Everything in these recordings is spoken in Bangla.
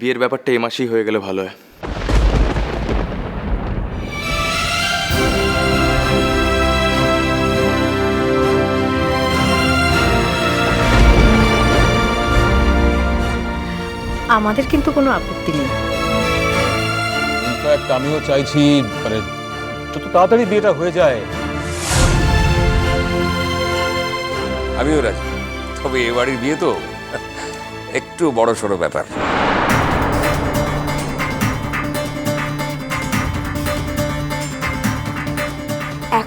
বিয়ের ব্যাপারটা এ মাসেই হয়ে গেলে ভালো হয়। আমাদের কিন্তু কোনো আপত্তি নেই। ইনফ্যাক্ট আমিও চাইছি মানে যত তাড়াতাড়ি বিয়েটা হয়ে যায়। আমিও রাজি। তবে এ বাড়ির বিয়ে তো একটু বড় সড়ো ব্যাপার।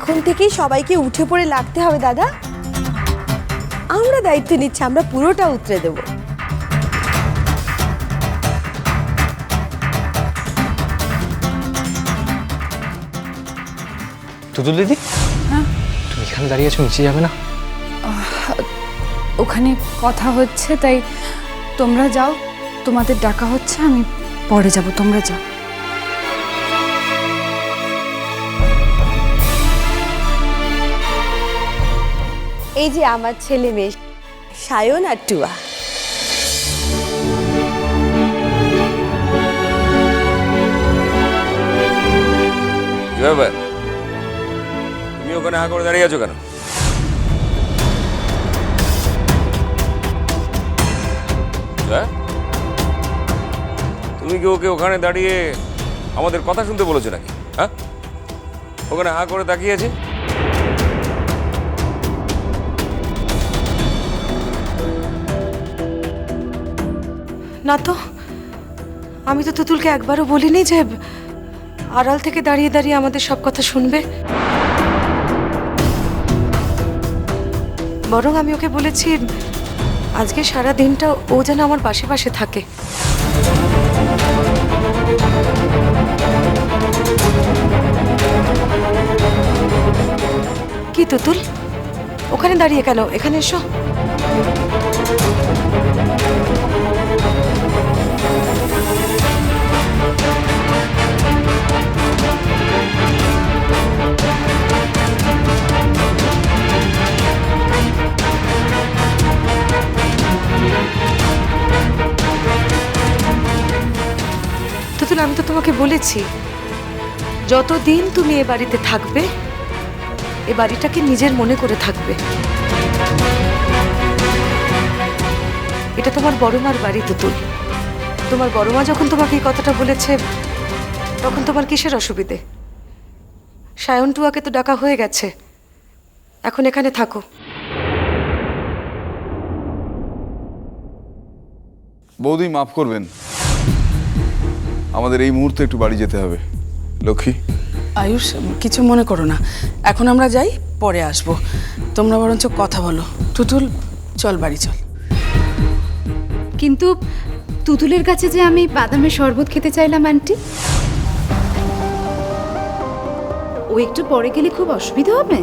এখন থেকেই সবাইকে উঠে পড়ে লাগতে হবে দাদা। আমরা দায়িত্ব নিচ্ছি আমরা পুরোটা উতরে দেব। তুতুল দিদি? তুমি এখানে দাঁড়িয়ে আছো নিচে যাবে না? ওখানে কথা হচ্ছে তাই তোমরা যাও তোমাদের ডাকা হচ্ছে আমি পরে যাব তোমরা যাও। এই যে আমার ছেলে মেয়ে, সায়ন আর টুয়া। তুমি ওখানে হা করে দাঁড়িয়ে আছো কেন? তুমি কি ওকে ওখানে দাঁড়িয়ে আমাদের কথা শুনতে বলেছ নাকি? হ্যাঁ? ওখানে হা করে তাকিয়েছে না তো, আমি তো তুতুলকে একবারও বলিনি যে আড়াল থেকে দাঁড়িয়ে দাঁড়িয়ে আমাদের সব কথা শুনবে। বরং আমি ওকে বলেছি, আজকে সারা দিনটা ও যেন আমার পাশে পাশে থাকে। কি তুতুল? ওখানে দাঁড়িয়ে কেন? এখানে এসো। তুতুল আমি তো তোমাকে বলেছি, যতদিন তুমি এ বাড়িতে থাকবে, এ বাড়িটাকে নিজের মনে করে থাকবে। এটা তোমার বড় মার বাড়ি তুতুল তোমার বড় মা যখন তোমাকে এই কথাটা বলেছে, তখন তোমার কিসের অসুবিধে? সায়ন টুয়াকে তো ডাকা হয়ে গেছে। এখন এখানে থাকো। বৌদি, মাফ করবেন। আমাদের এই মুহূর্তে একটু বাড়ি যেতে হবে। লক্ষ্মী? আয়ুষ কিছু মনে করো না। এখন আমরা যাই পরে আসব। তোমরা বরঞ্চ কথা বলো। তুতুল চল বাড়ি চল। কিন্তু তুতুলের কাছে যে আমি বাদামের শরবত খেতে চাইলাম আন্টি? ও একটু পরে গেলে খুব অসুবিধা হবে?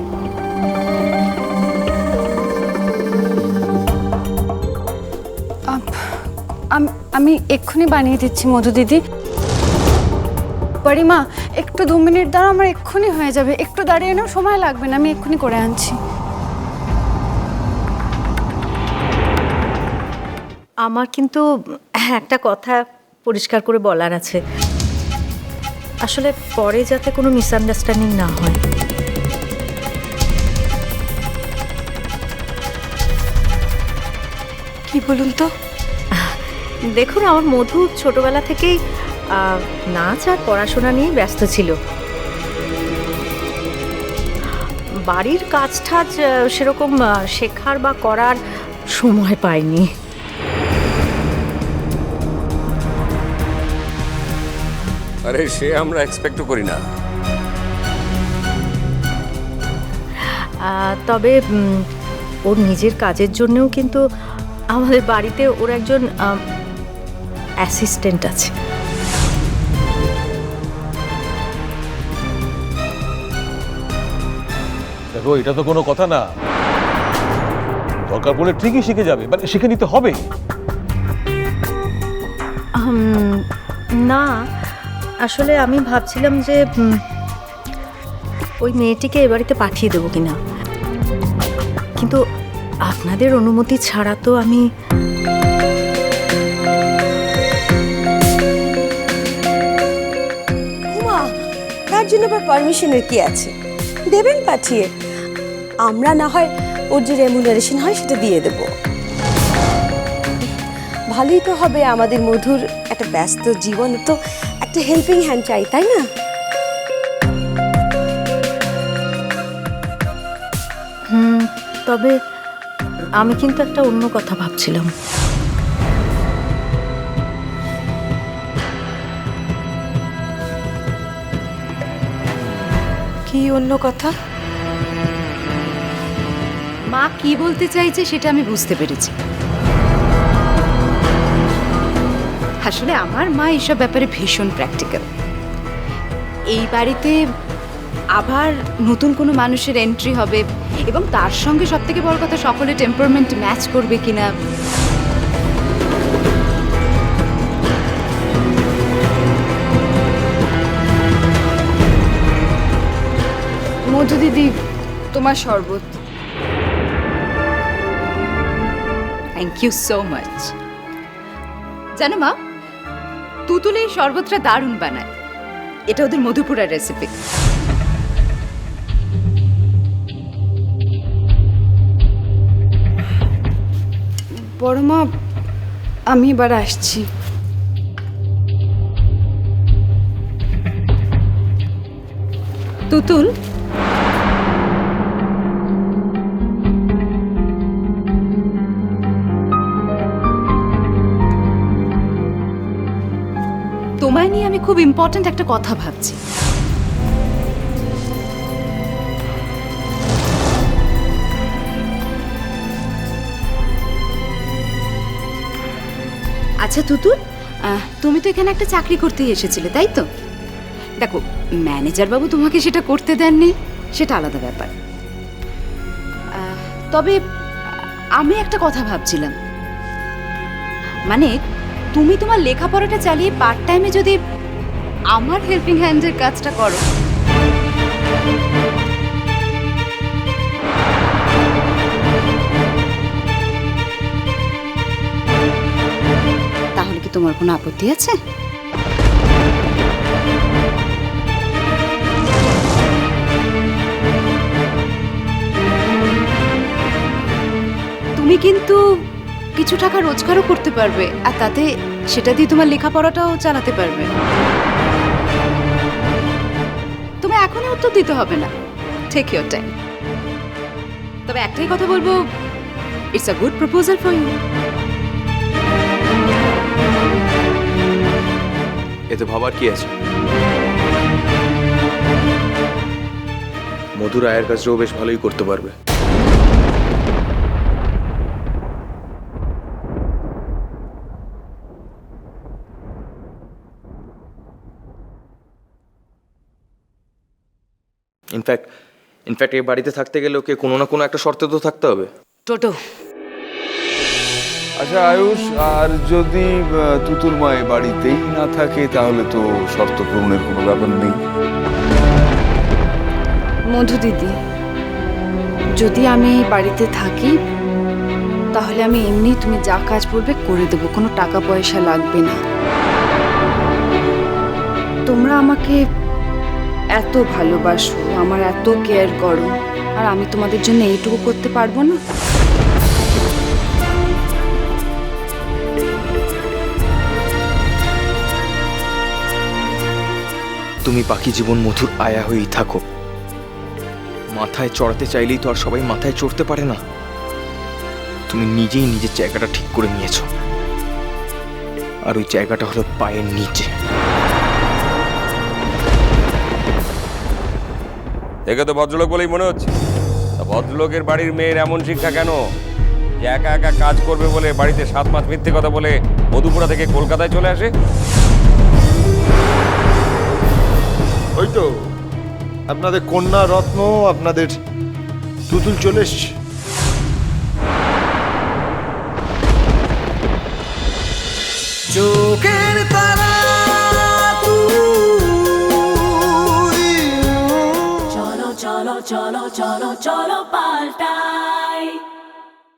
আমি এক্ষুনি বানিয়ে দিচ্ছি মধু দিদি। পরিমা একটু দু মিনিট দাঁড়া আমার এক্ষুনি হয়ে যাবে। একটু দাঁড়িয়ে নাও সময় লাগবে না আমি এক্ষুনি করে আনছি। আমার কিন্তু একটা কথা পরিষ্কার করে বলার আছে। আসলে পরে যাতে কোনো মিসআন্ডারস্ট্যান্ডিং না হয়। কি বলুন তো? দেখুন আমার মধু ছোটবেলা থেকেই নাচ আর পড়াশোনা নিয়ে ব্যস্ত ছিল। বাড়ির কাজ টাজ সেরকম শেখার বা করার সময় পায়নি আরে সে আমরা এক্সপেক্টও করি না। তবে ওর নিজের কাজের জন্যও কিন্তু আমাদের বাড়িতে ওর একজন অ্যাসিস্ট্যান্ট আছে। গো এটা তো কোনো কথা না। দরকার পড়লে ঠিকই শিখে যাবে মানে শিখে নিতে হবে। না আসলে আমি ভাবছিলাম যে ওই মেয়েটিকে এ বাড়িতে পাঠিয়ে দেবো কিনা। কিন্তু আপনাদের অনুমতি ছাড়া তো আমি তার জন্য আবার পারমিশনের কি আছে? দেবেন পাঠিয়ে। আমরা না হয় ওর যে রেমুনারেশন হয় সেটা দিয়ে দেব। ভালোই তো হবে আমাদের মধুর একটা ব্যস্ত জীবন, তো একটা হেল্পিং হ্যান্ড চাই, তাই না? তবে আমি কিন্তু একটা অন্য কথা ভাবছিলাম। কি অন্য কথা? মা কি বলতে চাইছে সেটা আমি বুঝতে পেরেছি। আসলে আমার মা এইসব ব্যাপারে ভীষণ প্র্যাকটিক্যাল এই বাড়িতে আবার নতুন কোনো মানুষের এন্ট্রি হবে এবং তার সঙ্গে সব থেকে বড় কথা সকলে টেম্পারমেন্ট ম্যাচ করবে কিনা। মধু দিদি তোমার শরবত। থ্যাংক ইউ সো মাচ জানো মা তুতুল এই শরবতটা দারুণ বানায়। এটা ওদের মধুপুরার রেসিপি বড় মা আমি এবার আসছি। তুতুল নিয়ে আমি খুব ইম্পর্ট্যান্ট একটা কথা ভাবছি। আচ্ছা তুতুল তুমি তো এখানে একটা চাকরি করতেই এসেছিলে, তাই তো? দেখো ম্যানেজার বাবু তোমাকে সেটা করতে দেননি, সেটা আলাদা ব্যাপার। তবে আমি একটা কথা ভাবছিলাম। মানে তুমি তোমার লেখাপড়াটা চালিয়ে পার্ট টাইমে যদি আমার হেল্পিং হ্যান্ডের কাজটা করো। তাহলে কি তোমার কোনো আপত্তি আছে? তুমি কিন্তু কিছু টাকা রোজগারও করতে পারবে, আর তাতে সেটা দিয়ে তোমার লেখাপড়াটাও চালাতে পারবে। তুমি এখনই উত্তর দিতে হবে না। টেক ইউর টাইম তবে একটাই কথা বলব it's a good proposal for you এতে ভাবার কি আছে? মধুর আয়ের কাজটাও বেশ ভালোই করতে পারবে। ইনফ্যাক্ট ইনফ্যাক্ট এই বাড়িতে থাকতে গেলে ওকে কোনো না কোনো একটা শর্তে তো থাকতে হবে। টোটো। আচ্ছা আয়ুষ আর যদি তুতুর মা বাড়িতেই না থাকে তাহলে তো শর্ত পূরণের কোনো ব্যাপার নেই। মধু দিদি যদি আমি এই বাড়িতে থাকি তাহলে আমি এমনি তুমি যা কাজ বলবে করে দেবো কোনো টাকা পয়সা লাগবে না। তোমরা আমাকে এত ভালোবাসো, আমার এত কেয়ার করো, আর আমি তোমাদের জন্য এইটুকু করতে পারব না? তুমি বাকি জীবন মধুর আয়া হয়েই থাকো। মাথায় চড়াতে চাইলেই তো আর সবাই মাথায় চড়তে পারে না। তুমি নিজেই নিজের জায়গাটা ঠিক করে নিয়েছো। আর ওই জায়গাটা হলো পায়ের নিচে। একে তো ভদ্রলোক বলেই মনে হচ্ছে। ভদ্রলোকের বাড়ির মেয়ের এমন শিক্ষা কেন? যে একা একা কাজ করবে বলে বাড়িতে সাত মাস মিথ্যে কথা বলে মধুপুরা থেকে কলকাতায় চলে আসে? ওই তো আপনাদের কন্যা রত্ন আপনাদের তুতুল চলে এসছে। চোখের চলো চলো চলো পাল্টাই।